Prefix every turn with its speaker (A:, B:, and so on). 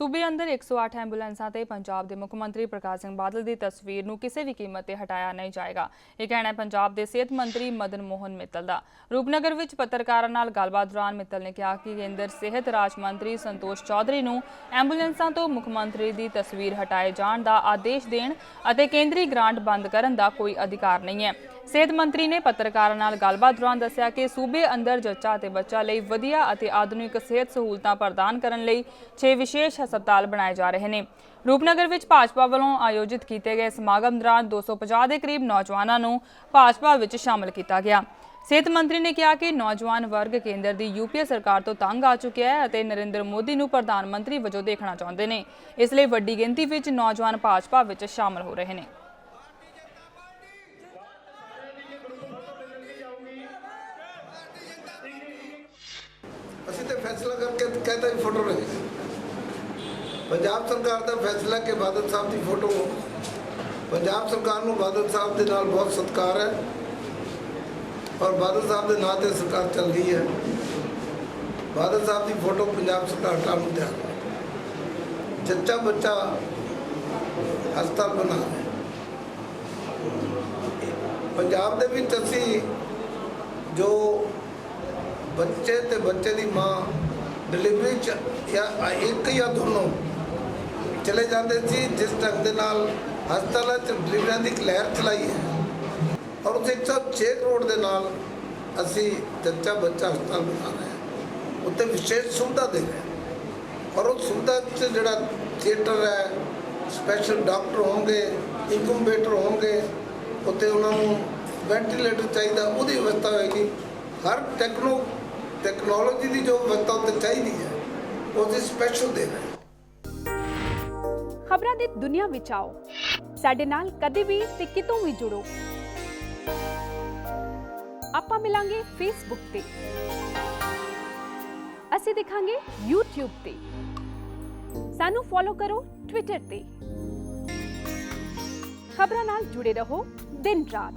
A: ਸੂਬੇ ਅੰਦਰ 108 ਐਂਬੂਲੈਂਸਾਂ ਤੇ ਪੰਜਾਬ ਦੇ ਮੁੱਖ ਮੰਤਰੀ ਪ੍ਰਕਾਸ਼ ਸਿੰਘ ਬਾਦਲ ਦੀ ਤਸਵੀਰ ਨੂੰ ਕਿਸੇ ਵੀ ਕੀਮਤ ਤੇ ਹਟਾਇਆ ਨਹੀਂ ਜਾਏਗਾ। ਇਹ ਕਹਿਣਾ ਹੈ, ਪੰਜਾਬ ਦੇ ਸਿਹਤ ਮੰਤਰੀ ਮਦਨ ਮੋਹਨ ਮਿੱਤਲ ਦਾ। ਰੂਪਨਗਰ ਵਿੱਚ ਪੱਤਰਕਾਰਾਂ ਨਾਲ ਗੱਲਬਾਤ ਦੌਰਾਨ ਮਿੱਤਲ ਨੇ ਕਿਹਾ ਕਿ ਕੇਂਦਰ ਸਿਹਤ ਰਾਜ ਮੰਤਰੀ ਸੰਤੋਸ਼ ਚੌਧਰੀ ਨੂੰ ਐਂਬੂਲੈਂਸਾਂ ਤੋਂ ਮੁੱਖ ਮੰਤਰੀ ਦੀ ਤਸਵੀਰ ਹਟਾਏ ਜਾਣ ਦਾ ਆਦੇਸ਼ ਦੇਣ ਅਤੇ ਕੇਂਦਰੀ ਗ੍ਰਾਂਟ ਬੰਦ ਕਰਨ ਦਾ ਕੋਈ ਅਧਿਕਾਰ ਨਹੀਂ ਹੈ। ਸਿਹਤ ਮੰਤਰੀ ਨੇ ਪੱਤਰਕਾਰਾਂ ਨਾਲ ਗੱਲਬਾਤ ਦੌਰਾਨ ਦੱਸਿਆ ਕਿ ਸੂਬੇ ਅੰਦਰ ਜੱਚਾ ਅਤੇ ਬੱਚਾ ਲਈ ਵਧੀਆ ਅਤੇ ਆਧੁਨਿਕ ਸਿਹਤ ਸਹੂਲਤਾਂ ਪ੍ਰਦਾਨ ਕਰਨ ਲਈ 6 ਵਿਸ਼ੇਸ਼ ਹਸਪਤਾਲ ਬਣਾਏ ਜਾ ਰਹੇ ਨੇ। ਰੂਪਨਗਰ ਵਿੱਚ ਭਾਜਪਾ ਵੱਲੋਂ ਆਯੋਜਿਤ ਕੀਤੇ ਗਏ ਸਮਾਗਮ ਦੌਰਾਨ 250 ਦੇ ਕਰੀਬ ਨੌਜਵਾਨਾਂ ਨੂੰ ਭਾਜਪਾ ਵਿੱਚ ਸ਼ਾਮਲ ਕੀਤਾ ਗਿਆ। ਸਿਹਤ ਮੰਤਰੀ ਨੇ ਕਿਹਾ ਕਿ ਨੌਜਵਾਨ ਵਰਗ ਕੇਂਦਰ ਦੀ ਯੂਪੀਏ ਸਰਕਾਰ ਤੋਂ ਤੰਗ ਆ ਚੁੱਕਿਆ ਹੈ ਅਤੇ ਨਰਿੰਦਰ ਮੋਦੀ ਨੂੰ ਪ੍ਰਧਾਨ ਮੰਤਰੀ ਵਜੋਂ ਦੇਖਣਾ ਚਾਹੁੰਦੇ ਨੇ। ਇਸ ਲਈ ਵੱਡੀ ਗਿਣਤੀ ਵਿੱਚ ਨੌਜਵਾਨ ਭਾਜਪਾ ਵਿੱਚ ਸ਼ਾਮਲ ਹੋ ਰਹੇ ਨੇ।
B: ਅਸੀਂ ਤੇ ਫੈਸਲਾ ਕਰਕੇ ਕਹਿੰਦਾ ਵੀ ਫੋਟੋ ਰਹੇ ਪੰਜਾਬ ਸਰਕਾਰ ਦਾ ਫੈਸਲਾ ਕਿ ਬਾਦਲ ਸਾਹਿਬ ਦੀ ਫੋਟੋ। ਪੰਜਾਬ ਸਰਕਾਰ ਨੂੰ ਬਾਦਲ ਸਾਹਿਬ ਦੇ ਨਾਲ ਬਹੁਤ ਸਤਿਕਾਰ ਹੈ। ਔਰ ਬਾਦਲ ਸਾਹਿਬ ਦੇ ਨਾਂ ਤੇ ਸਰਕਾਰ ਚੱਲ ਰਹੀ ਹੈ। ਬਾਦਲ ਸਾਹਿਬ ਦੀ ਫੋਟੋ ਪੰਜਾਬ ਸਰਕਾਰ ਹਟਾਉਣ ਨੂੰ ਤਿਆਰ ਹੈ। ਜੱਚਾ ਬੱਚਾ ਹਸਪਤਾਲ ਬਣਾ ਰਹੇ ਪੰਜਾਬ ਦੇ ਵਿੱਚ ਅਸੀਂ ਬੱਚੇ ਤੇ ਬੱਚੇ ਦੀ ਮਾਂ ਡਿਲੀਵਰੀ ਚ ਜਾਂ ਇੱਕ ਜਾਂ ਦੋਨੋਂ ਚਲੇ ਜਾਂਦੇ ਸੀ, ਜਿਸ ਢੰਗ ਦੇ ਨਾਲ ਹਸਪਤਾਲਾਂ ਚ ਡਿਲੀਵਰੀਆਂ ਦੀ ਇੱਕ ਲਹਿਰ ਚਲਾਈ ਹੈ। ਔਰ ਉੱਥੇ 106 ਕਰੋੜ ਦੇ ਨਾਲ ਅਸੀਂ ਜੱਚਾ ਬੱਚਾ ਹਸਪਤਾਲ ਬਣਾ ਰਹੇ ਹਾਂ। ਉੱਤੇ ਵਿਸ਼ੇਸ਼ ਸੁਵਿਧਾ ਦੇ ਰਹੇ ਔਰ ਉਹ ਸੁਵਿਧਾ 'ਚ ਜਿਹੜਾ ਥੀਏਟਰ ਹੈ ਸਪੈਸ਼ਲ ਡਾਕਟਰ ਹੋਣਗੇ ਇਨਕੂਬੇਟਰ ਹੋਣਗੇ ਉੱਤੇ ਉਹਨਾਂ ਨੂੰ ਵੈਂਟੀਲੇਟਰ ਚਾਹੀਦਾ, ਉਹਦੀ ਵਿਵਸਥਾ ਹੋਏਗੀ। ਹਰ ਟੈਕਨੋ ਟੈਕਨੋਲੋਜੀ ਦੀ ਜੋ ਵਿਵਸਥਾ ਉੱਤੇ ਚਾਹੀਦੀ ਹੈ, ਉਹਦੀ ਸਪੈਸ਼ਲ ਦੇ
C: ਖਬਰਾਂ ਦੀ ਦੁਨੀਆ ਵਿੱਚ ਆਓ। ਸਾਡੇ ਨਾਲ ਕਦੇ ਵੀ ਤੇ ਕਿਤੋਂ ਵੀ ਜੁੜੋ। ਆਪਾਂ ਮਿਲਾਂਗੇ ਫੇਸਬੁੱਕ ਤੇ। ਅਸੀਂ ਦਿਖਾਂਗੇ YouTube ਤੇ। ਸਾਨੂੰ ਫੋਲੋ ਕਰੋ Twitter ਤੇ। ਖਬਰਾਂ ਨਾਲ ਜੁੜੇ ਰਹੋ ਦਿਨ ਰਾਤ।